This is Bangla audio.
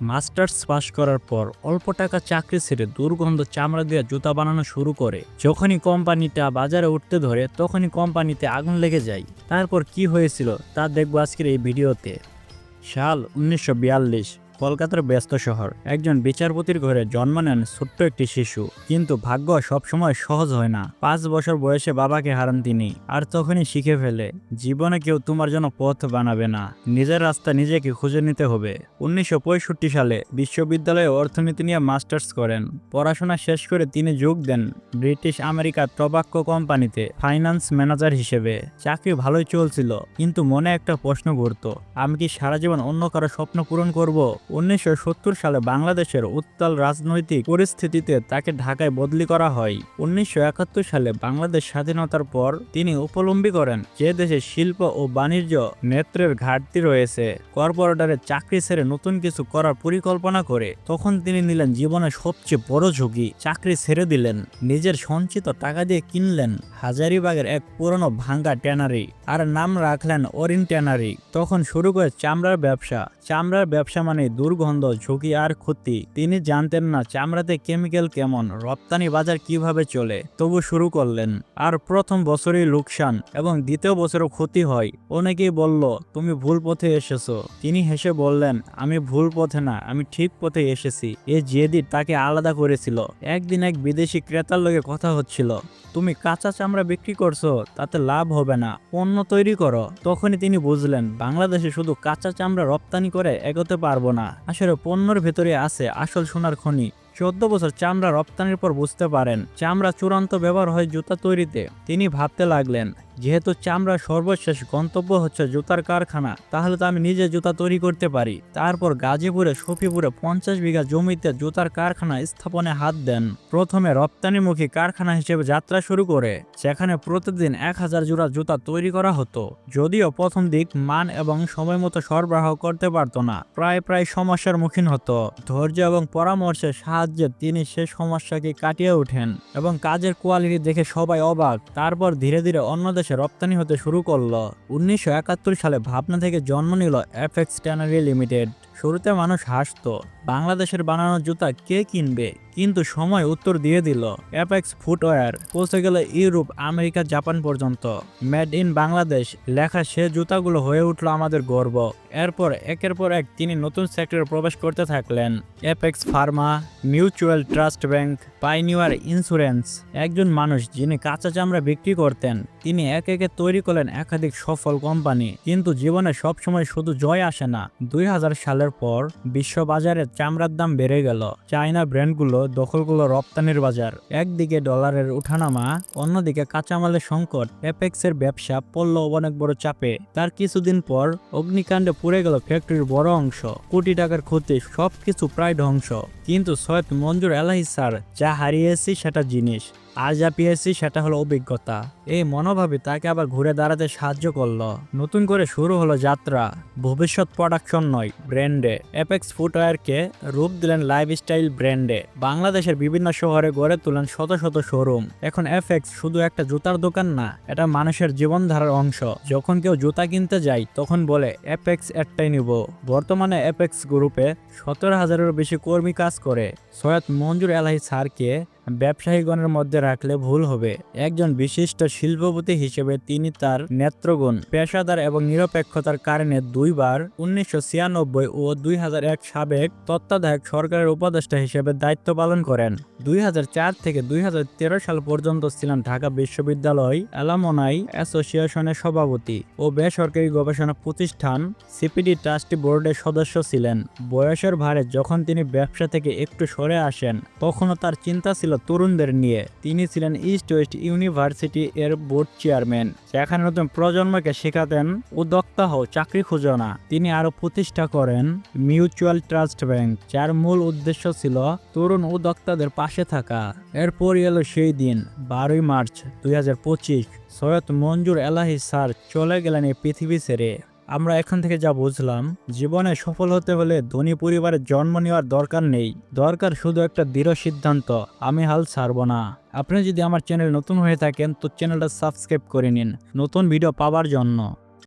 মাস্টার্স পাশ করার পর অল্প টাকা চাকরি ছেড়ে দুর্গন্ধ চামড়া দিয়ে জুতা বানানো শুরু করে। যখনই কোম্পানিটা বাজারে উঠতে ধরে, তখনই কোম্পানিতে আগুন লেগে যায়। তারপর কি হয়েছিল তা দেখব আজকের এই ভিডিওতে। সাল উনিশশো বিয়াল্লিশ কলকাতার ব্যস্ত শহর। একজন বিচারপতির ঘরে জন্ম নেন ছোট্ট একটি শিশু। কিন্তু ভাগ্য সবসময় সহজ হয় না। পাঁচ বছর বয়সে বাবাকে হারান তিনি। আর তখনই শিখে ফেলে, জীবনে কেউ তোমার জন্য পথ বানাবে না। নিজের রাস্তা নিজেকে খুঁজে নিতে হবে। উনিশশো পঁয়ষট্টি সালে বিশ্ববিদ্যালয়ে অর্থনীতি নিয়ে মাস্টার্স করেন। পড়াশোনা শেষ করে তিনি যোগ দেন ব্রিটিশ আমেরিকার টবাক্য কোম্পানিতে ফাইন্যান্স ম্যানেজার হিসেবে। চাকরি ভালোই চলছিল, কিন্তু মনে একটা প্রশ্ন ঘুরত, আমি কি সারা জীবন অন্য কারও স্বপ্ন পূরণ করব? উনিশশো সত্তর সালে বাংলাদেশের উত্তাল রাজনৈতিক পরিস্থিতিতে তাকে ঢাকায় বদলি করা হয়। উনিশশো একাত্তর সালে বাংলাদেশ স্বাধীনতার পর তিনি উপলম্বী করেন যে দেশে শিল্প ও বাণিজ্য নেত্রের ঘাটতি রয়েছে। কর্পোরেটরে চাকরি ছেড়ে নতুন কিছু করার পরিকল্পনা করে তখন তিনি নিলেন জীবনের সবচেয়ে বড় ঝুঁকি। চাকরি ছেড়ে দিলেন, নিজের সঞ্চিত টাকা দিয়ে কিনলেন হাজারিবাগের এক পুরনো ভাঙ্গা ট্যানারি আর নাম রাখলেন অরিন ট্যানারি। তখন শুরু করে চামড়ার ব্যবসা। চামড়ার ব্যবসা মানে দুর্গন্ধ, ঝুঁকি আর ক্ষতি। তিনি জানতেন না চামড়াতে কেমিক্যাল কেমন, রপ্তানি বাজার কীভাবে চলে, তবু শুরু করলেন। আর প্রথম বছরই লোকসান এবং দ্বিতীয় বছরও ক্ষতি হয়। অনেকেই বলল, তুমি ভুল পথে এসেছ। তিনি হেসে বললেন, আমি ভুল পথে না, আমি ঠিক পথে এসেছি। এ জেদি তাকে আলাদা করেছিল। একদিন এক বিদেশি ক্রেতার লগে কথা হচ্ছিল, তুমি কাঁচা চামড়া বিক্রি করছ, তাতে লাভ হবে না, পণ্য তৈরি করো। তখনই তিনি বুঝলেন, বাংলাদেশে শুধু কাঁচা চামড়া রপ্তানি করে এগোতে পারব না। আসলে পণ্যর ভেতরে আছে আসল সোনার খনি। চোদ্দ বছর চামড়া রপ্তানির পর বুঝতে পারেন, চামড়া চূড়ান্ত ব্যবহার হয় জুতা তৈরিতে। তিনি ভাবতে লাগলেন যেহেতু চামড়া সর্বশেষ গন্তব্য হচ্ছে জুতার কারখানা, তাহলে তো আমি নিজে জুতা তৈরি করতে পারি। তারপর গাজীপুরে, সফিপুরে পঞ্চাশ বিঘা জমিতে জুতার কারখানা স্থাপনে হাত দেন। প্রথমে রপ্তানিমুখী কারখানা হিসেবে যাত্রা শুরু করে সেখানে প্রতিদিন এক হাজার জোড়া জুতা তৈরি করা হতো। যদিও প্রথম দিক মান এবং সময় মতো সরবরাহ করতে পারতো না, প্রায় প্রায় সমস্যার মুখীন হতো। ধৈর্য এবং পরামর্শের সাহায্যে তিনি সে সমস্যাকে কাটিয়ে ওঠেন এবং কাজের কোয়ালিটি দেখে সবাই অবাক। তারপর ধীরে ধীরে অন্য দেশে রপ্তানি হতে শুরু করল। উনিশশো একাত্তর সালে ভাবনা থেকে জন্ম নিল এফএক্স ট্যানারি লিমিটেড শুরুতে মানুষ হাসতো, বাংলাদেশের বানানো জুতা কে কিনবে? কিন্তু সময় উত্তর দিয়ে দিল অ্যাপেক্স ফুটওয়্যার পৌঁছে গেল ইউরোপ, আমেরিকা, জাপান পর্যন্ত। মেড ইন বাংলাদেশ লেখা সে জুতাগুলো হয়ে উঠল আমাদের গর্ব। এরপর, একের পর এক তিনি নতুন সেক্টরে প্রবেশ করতে থাকলেন। Apex Pharma mutual trust bank Pioneer insurance একজন মানুষ যিনি কাঁচা চামড়া বিক্রি করতেন, তিনি এক একে তৈরি করলেন একাধিক সফল কোম্পানি। কিন্তু জীবনে সবসময় শুধু জয় আসে না। দুই সালের পর বিশ্ববাজারে চামড়ার দাম বেড়ে গেল। চায়না ব্র্যান্ডগুলো দখল করল রপ্তানির বাজার। একদিকে ডলারের উঠানামা, অন্যদিকে কাঁচামালের সংকট, অ্যাপেক্সের ব্যবসা পড়ল অনেক বড় চাপে। তার কিছুদিন পর অগ্নিকাণ্ডে পুড়ে গেল ফ্যাক্টরির বড় অংশ। কোটি টাকার ক্ষতি, সবকিছু প্রায় ধ্বংস। কিন্তু সৈয়দ মঞ্জুর এলাহি স্যার যা হারিয়েছি সেটা জিনিস, আর যা পেয়েছি সেটা হলো অভিজ্ঞতা। এই মনোভাবে তাকে আবার ঘুরে দাঁড়াতে সাহায্য করল। নতুন করে শুরু হলো যাত্রা, ভবিষ্যৎ প্রোডাকশন নয় ব্র্যান্ডে অ্যাপেক্স ফুটওয়্যারকে রূপ দিলেন লাইফস্টাইল ব্র্যান্ডে বাংলাদেশের বিভিন্ন শহরে গড়ে তোলেন শত শত শোরুম এখন এফএক্স শুধু একটা জুতার দোকান না, এটা মানুষের জীবনধারার অংশ। যখন কেউ জুতা কিনতে যায়, তখন বলে অ্যাপেক্স একটাই নিব। বর্তমানে অ্যাপেক্স গ্রুপে সতেরো হাজারেরও বেশি কর্মী কাজ করে সৈয়দ মঞ্জুর আলাহি স্যারকে ব্যবসায়ীগণের মধ্যে রাখলে ভুল হবে। একজন বিশিষ্ট শিল্পপতি হিসেবে তিনি তার নেত্রগুণ, পেশাদার এবং নিরপেক্ষতার কারণে দুইবার উনিশশো ছিয়ানব্বই ও দুই হাজার এক সাবেক তত্ত্বাধায়ক সরকারের উপদেষ্টা হিসেবে দায়িত্ব পালন করেন। দুই হাজার চার থেকে দুই হাজার তেরো সাল পর্যন্ত ছিলেন ঢাকা বিশ্ববিদ্যালয় অ্যালামনাই অ্যাসোসিয়েশনের সভাপতি ও বেসরকারি গবেষণা প্রতিষ্ঠান সিপিডি ট্রাস্টি বোর্ডের সদস্য ছিলেন। বয়সের ভারে যখন তিনি ব্যবসা থেকে একটু সরে আসেন, তখনও তার চিন্তা ছিল তরুণদের নিয়ে। তিনি ছিলেন ইস্ট ওয়েস্ট ইউনিভার্সিটি এর বোর্ড চেয়ারম্যান, যেখানে নতুন প্রজন্মকে শেখাতেন উদ্যোক্তা হও চাকরি খুঁজো না তিনি আরও প্রতিষ্ঠা করেন মিউচুয়াল ট্রাস্ট ব্যাংক যার মূল উদ্দেশ্য ছিল তরুণ উদ্যোক্তাদের পাশে থাকা। এরপরই এলো সেই দিন, বারোই মার্চ দুই হাজার পঁচিশ। সৈয়দ মঞ্জুর এলাহি স্যার চলে গেলেন এই পৃথিবী ছেড়ে। আমরা এখান থেকে যা বুঝলাম, জীবনে সফল হতে হলে ধনী পরিবারের জন্ম নেওয়ার দরকার নেই। দরকার শুধু একটা দৃঢ় সিদ্ধান্ত, আমি হাল ছাড়ব না। আপনি যদি আমার চ্যানেল নতুন হয়ে থাকেন, তো চ্যানেলটা সাবস্ক্রাইব করে নিন। নতুন ভিডিও পাওয়ার জন্য।